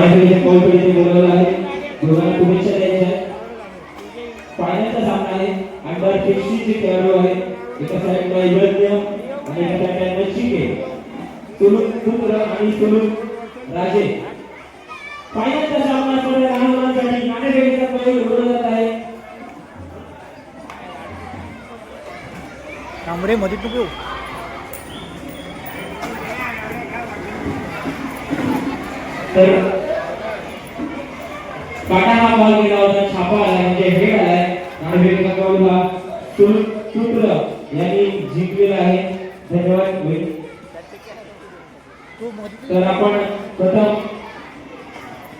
ते बोलवलं आहे दोघांना शुभेच्छा द्यायच्या. आहेत. फायनलचा सामना आहे. अंडर फिफ्टीचे खेळाडू आहे एका साईडला यज्ञ आणि एका साईडला पुत्र आणि सुलूक राजे. फायनलचा सामना थोड्या लहान मुलांसाठी नाणेफेकीचा कॉल बोलवला जात आहे. तांबडे मध्ये तू तर काटा हा बॉल गेला होता छापा आला म्हणजे हेड आलाय नाणेफेकीचा कॉल हा सुलूक पुत्र यांनी जिंकलेला आहे. धन्यवाद होईल तर आपण प्रथम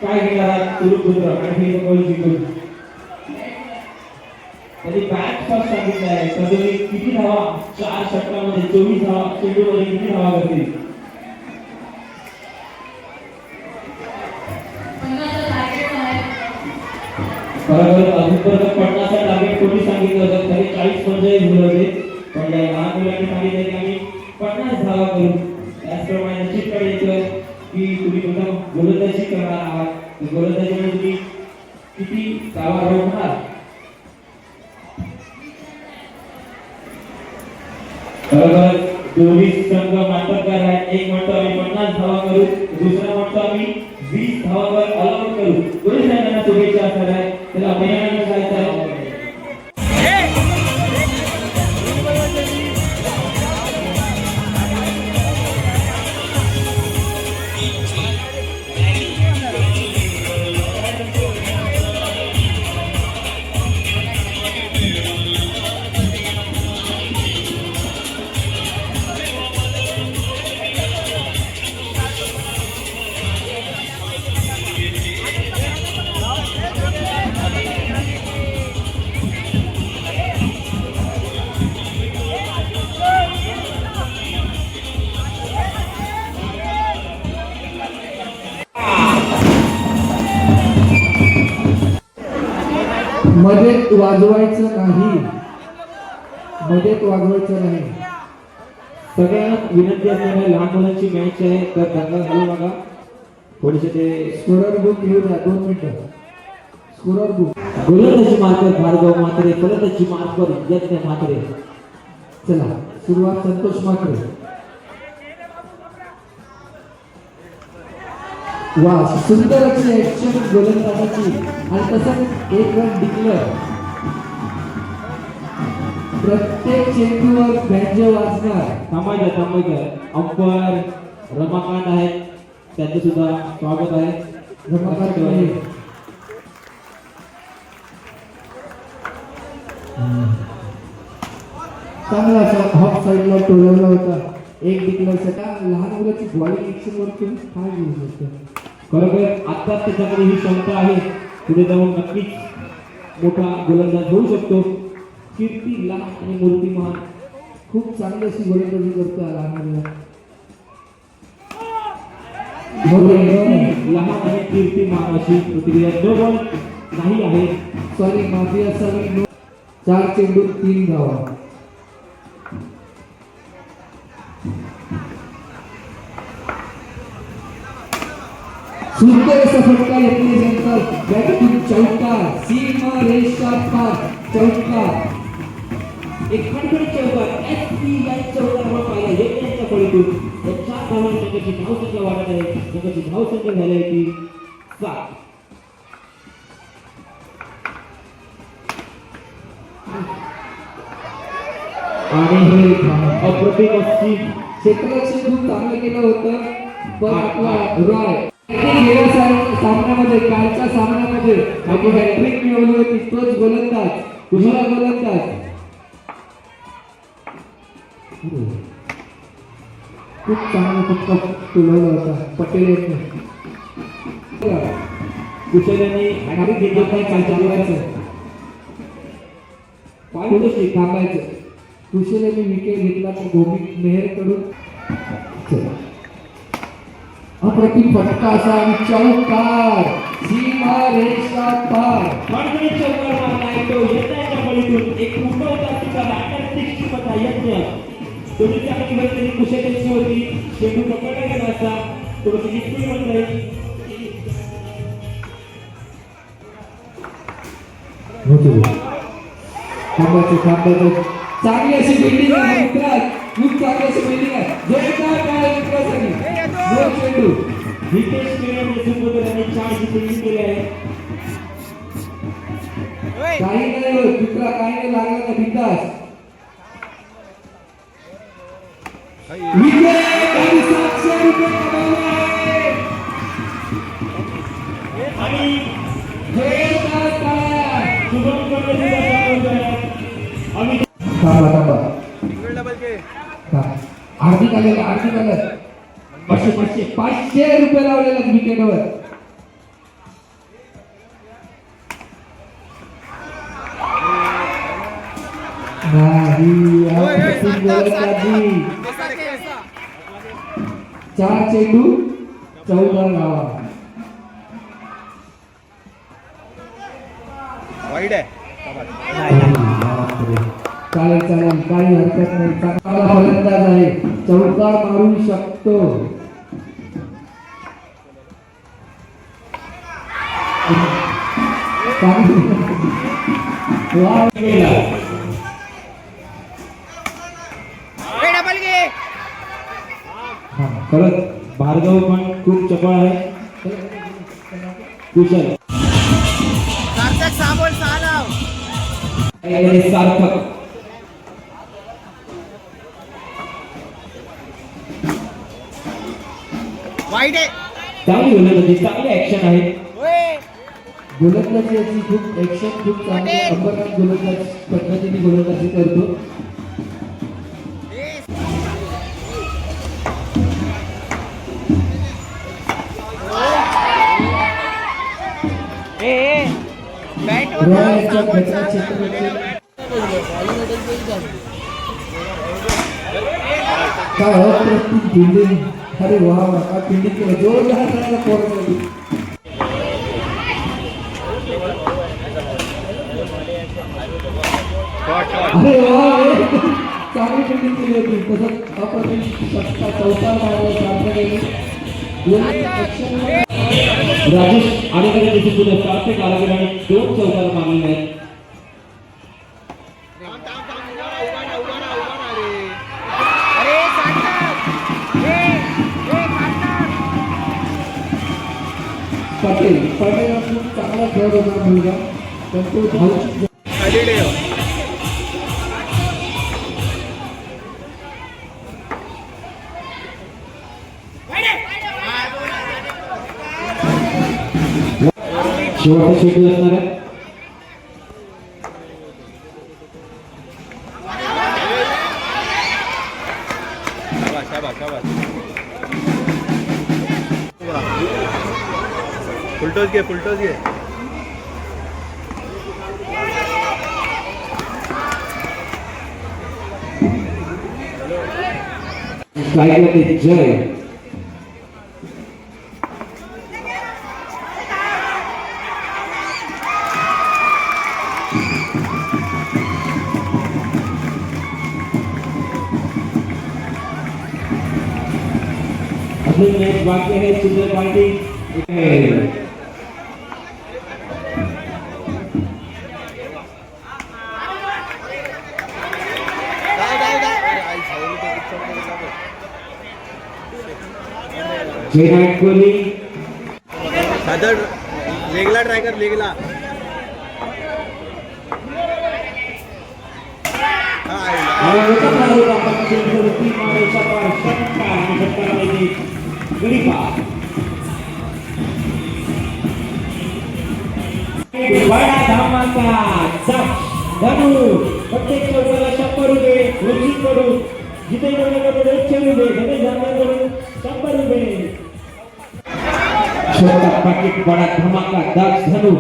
काय केलं तुरुपुत्र सुरुपुत्र आणि कॉल जिंकून. त्यांनी बॅट फर्स्ट सांगितलं आहे तर तुम्ही किती धावा? चार षटकामध्ये चोवीस धावा चेंडूमध्ये किती धावा करतील? बरोबर अजूनपर्यंत पन्नासचा टार्गेट कोणी सांगितलं होतं? तरी चाळीस झाले होते. पण या लहान मुलांनी सांगितलं की आम्ही पन्नास धावा करू. त्याचप्रमाणे येतं की तुम्ही गोलंदाजी करणार आहात. गोलंदाजीमध्ये तुम्ही किती धावा रोखणार दोन्ही संघ आहेत. एक म्हणतो आम्ही पन्नास धावा करू दुसरा म्हणतो आम्ही वीस धावावर अलाउड करू. दोन्ही संघांना शुभेच्छा असणार आहे pela bênção. मध्येच वाजवायचं नाही. मध्येच वाजवायचं नाही. सगळ्यांना विनंती असणारे लहान मुलांची मॅच आहे. तर त्यांना घालू नका थोडेसे ते स्कोरर बुक घेऊ द्या. दोन मिनिटं. स्कोरर बुक गोलंदाजी मार्कर भार्गव मात्रे फलंदाजी मार्कर यज्ञ मात्रे चला सुरुवात संतोष माकडे वा सुंदर अशी ऍक्शन गोलंदाजाची आणि तसंच एक रन डिक्लेअर प्रत्येक चेंडूवर बँजो वाजणार. थांबायचं थांबायचं अंपर रमाकांत आहेत त्यांचं सुद्धा स्वागत आहे. रमाकांत मध्ये. चांगला असा हॉफ साईडला टोलवला होता. एक डिक्लेअर सटा लहान मुलाची बॉडी ऍक्शन वर तुम्ही काय घेऊ शकतो खरोखर आत्ताच त्याच्याकडे ही क्षमता आहे. पुढे जाऊन नक्कीच मोठा गोलंदाज होऊ शकतो. कीर्ती लहान आणि मूर्तीमान खूप चांगली अशी गोलंदाजी करतो लहान मुलं लहान आणि कीर्तीमान अशी प्रतिक्रिया नो बॉल नाही आहे. सॉरी माफी असावी. चार चेंडू तीन धावा. सुंदर असा फटका घेतल्यानंतर बॅटून चौकार सीमा रेषा पार चौकार। एक खडखडीत चौकार एस पी या चौकार पाहिला यज्ञाच्या फळीतून या चार धावांनी संघाची धावसंख्या वाढत आहे संघाची धावसंख्या झाली आहे ती सात. आणि हे धाव. अप्रतिम अशी क्षेत्ररक्षण खूप चांगलं केलं होतं पण आपला रॉय गेल्या सा- सामन्यामध्ये कालच्या सामन्यामध्ये म्हणजे आपण हॅट्रिक मिळवली होती तोच गोलंदाज दुसरा गोलंदाज. खूप चांगला फटका तुलवला होता पटेल यांनी कुशल यांनी हॅट्रिक घेतली काय काय चालवायचं पाय थांबायचं. कुशल यांनी विकेट घेतला तर भौमिक मेहर करून अप्रतिम फटका असा आणि चौकार सीमा रेषा पार. माणसाने चौकार मारला तो यशाच्या बळीतून एक उठवता तिचा राजकारणाची क्षमता यज्ञ. दोन्हीच्या अटीवर त्यांनी कुशलतेची चांगली अशी बिल्डिंग आहे चांगली अशी बिल्डिंग आहे. जोरदार काय मित्रासाठी दोन चेंडू हितेश किरण सुपुत्र यांनी चार डिफेंडिंग केले आहे काही नाही होत मित्रा काही नाही लागला नाही बिंदास विजय आणि सातशे रुपये कमावले. आणि जोरदार टाळ्या. शुभम कर्वे सुद्धा सामील झाले आहेत. आम्ही थांबा थांबा. आरती आलेलं आरती आलं पाचशे पाचशे पाचशे रुपये लावलेला विकेटवर. चार चेंडू चौदा वाईट आहे. चालेल चालेल काही हरकत नाही. चांगला फलंदाज आहे. चौकार मारू शकतो. चांगली- परत भार्गव पण खूप चपळ आहे कुशल सार्थक साबण सहा सार्थक वाईट आहे. चांगली गोलंदाजी चांगली ऍक्शन आहे. गोलंदाजी याची खूप ऍक्शन खूप चांगली अंबरनाथ गोलंदाज पद्धतीने गोलंदाजी करतो. बॅट रोहनच्या घटना क्षेत्राचे काय अप्रतिम फिल्डिंग अरे वा वा काय फिल्डिंग केलं जोरदार त्याला पोरं चांगली फिल्डिंग केली होती तसंच अप्रतिम षटकार चौकार मारला सार्थकने. दोन्ही पक्षांना राजेश आडेकर देखील पुढे सार्थक कारागीर आणि दोन चौकार मागलेले आहेत अरे सार्थक हे हे सार्थक पटेल पटेल हा खूप चांगला खेळ होता मुलगा पण तो धावची शेवटचा शेड्यूल असणार आहे शाबास शाबास शाबास फुलटोस घे फुलटोस घे स्ट्राईकला ते जय तो पिक्चरमध्ये जाऊ जय विराट कोहली. सादर लेगला ट्राय कर लेगला हा, आईला. आणि मोठा मारू आपण तीन मारायचा पार षटकार आणि षटकारामध्ये गडीपार बडा धमाका जप धनु प्रत्येक चौकाला शंभर रुपये घोषित करू जिथे कोणाकडे एकशे रुपये गणेश जाधवकडून शंभर रुपये छोटा पाकिट बडा धमाका दक्ष धनु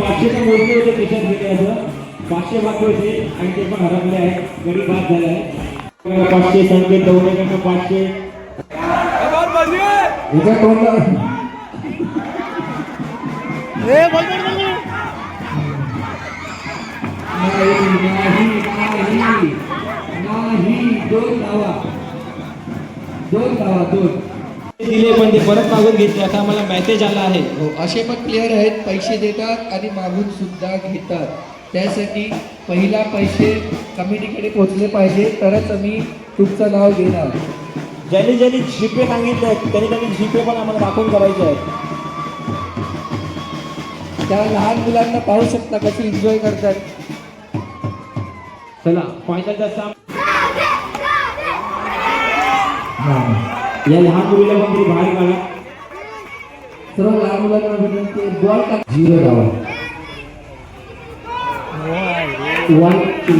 पाचशेचं मोजले होते त्याच्यात गेले असं पाचशे बाकी होते आणि ते पण हरपले आहे गरीब भाग झाला आहे. पाचशे संकेत दौडेकडनं पाचशे. नाही. नाही दोन धावा. दोन धावा दोन. दिले पण ते परत मागून घेतले. असा आम्हाला मेसेज आला आहे. हो असे पण प्लेयर आहेत पैसे देतात आणि मागून सुद्धा घेतात. त्यासाठी पहिला पैसे कमिटीकडे पोहोचले पाहिजे. तरच आम्ही तुमचं नाव घेणार. ज्यांनी ज्यांनी जीपे सांगितले आहेत त्यांनी त्यांनी जीपे पण आम्हाला दाखवून करायचे आहेत. त्या लहान मुलांना पाहू शकता कसे एन्जॉय करतात. चला फायनलचा साम या लहान मुलीला पण बाहेर काढा सर्व लहान मुलांना विनंती बॉल का झिरो धावा वन टू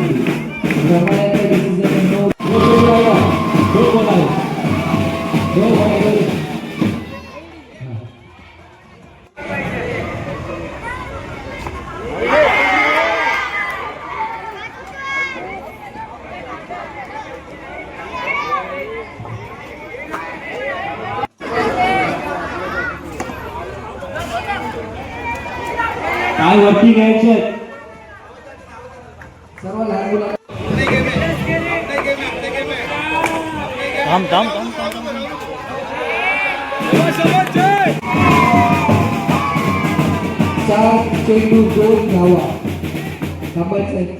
रमायाचा डिसिजन नो दोन गोल आहे. दोन गोल काय वरती घ्यायचे? सर्व लहान मुलांना थांब थांब. थांब चार चेंडू दोन धावा थांबायचं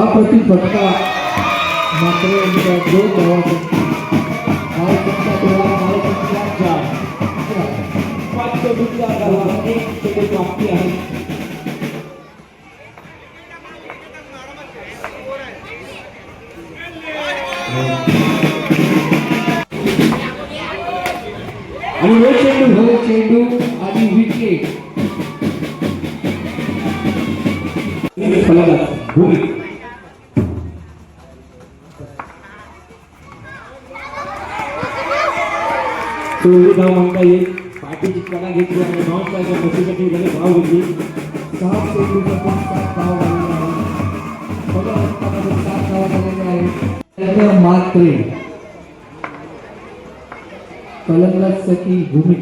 अप्रतिम फटका मात्र दोन धावा धाव पाच चेंडूच्या धावा, एक चेंडू बाकी आहे आणि नॉन स्ट्रायकर बसीसाठी लगेच धाव घेतली सहा चेंडूचा पण सात धाव झालेला आहे पहिल्या षटकामध्ये सात धावा झालेल्या आहेत त्यानंतर मात्रे फलंदाजसाठी भूमी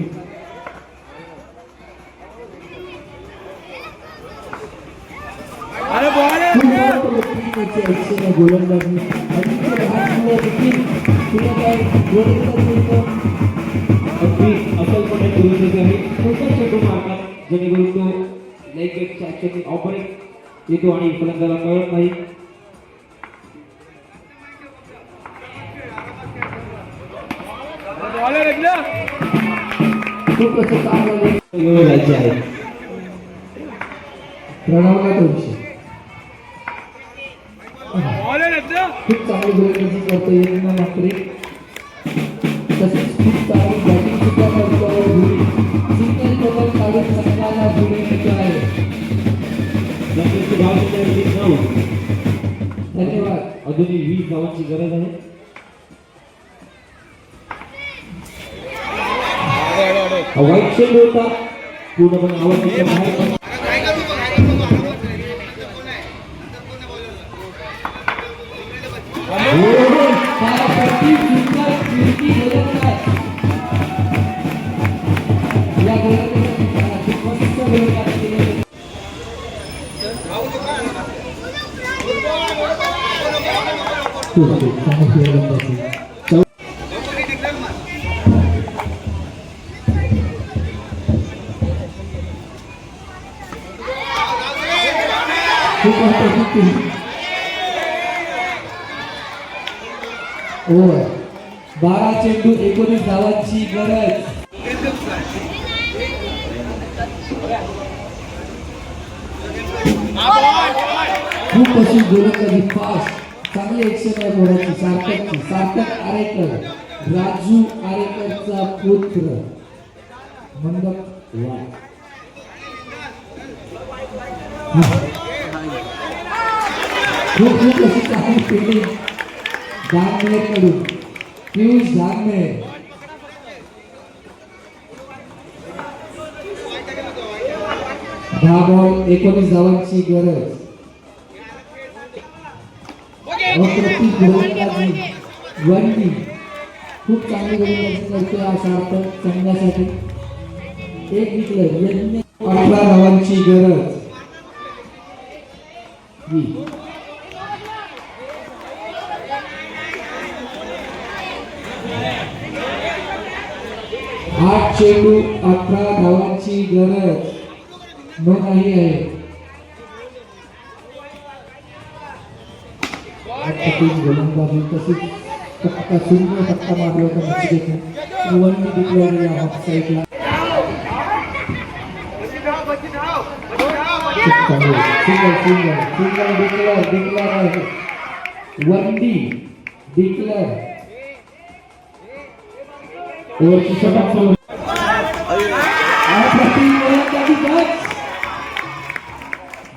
अरे बॉल गोलंदाजी जेणेकरून तो लेग गेटच्या ऍक्शन ऑपरेट येतो आणि फलंदाला कळत नाही खूप चांगलं आहे प्रणवला दोनशे खूप चांगली गोलंदाजी करतो मात्रे तसेच खूप चांगली बॅटिंग सुद्धा करतो लंकेशची धाव संख्या आहे नऊ धन्यवाद अजूनही वीस धावांची गरज आहे वाईट होता पूर्णपणे आवडीच्या बाहेर पडला. बारा चेंडू एकोणीस धावांची गरज. खूप अशी गोलंदाजी फास्ट चांगली एकशे आहे बोलाची सार्थक आरेकर राजू आरेकरचा पुत्र. मंडप वाय खूप खूप अशी चांगली फिल्डिंगकडून पियुष धानमेर दहा बॉल एकोणीस धावांची गरज. अप्रतिम गोलंदाजी वरती. खूप चांगली गोलंदाजी करते असा अर्थ संघासाठी एक विकलं यज्ञ अठरा धावांची गरज. आठ चेंडू अठरा धावांची गरज. मग आहे. आता गोलंदाजी तसेच फक्त फटका मारला होता वन डिक्लेअर या ऑफ साईडला single single single declare declare. आहे वन डी डिक्लेअर ओव्हरची सुरू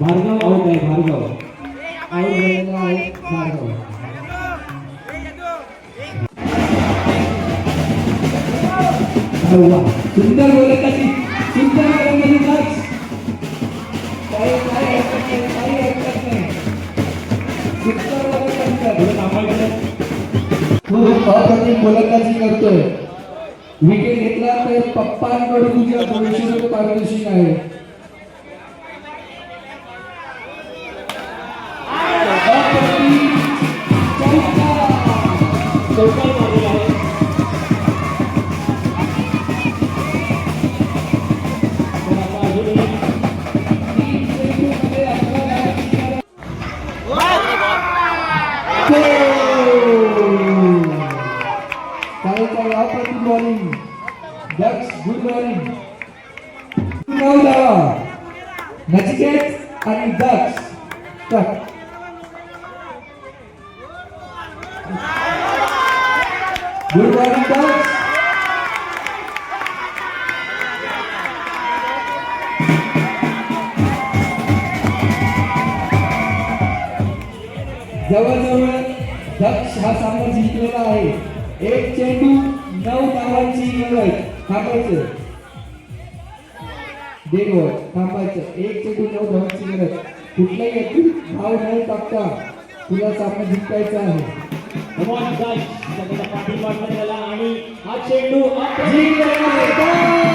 भार्गव आउट आहे भार्गव. अरे सुंदर गोलंदाजी सुंदर गोलंदाजी काही काही हरकत नाही काही हरकत नाही सुंदर गोलंदाजी खूप अप्रतिम गोलंदाजी करतोय. विकेट घेतला तर पप्पांकडून तुझ्या दोनशे रुपये पारितोषिक आहे चौका. गुड बॉलिंग दक्ष जवळजवळ दक्ष हा सामना जिंकलेला आहे. एक चेंडू नऊ धावांची लढाई थांबायचं. देव थांबायचं. एक चेंडू नऊ धावांची गरज कुठलाही धाव न टाकता तुला सामना जिंकायचा आहे. भगवान दास त्याचा पाठिंबा त्याला आणि हा चेंडू जिंकलेला आहे.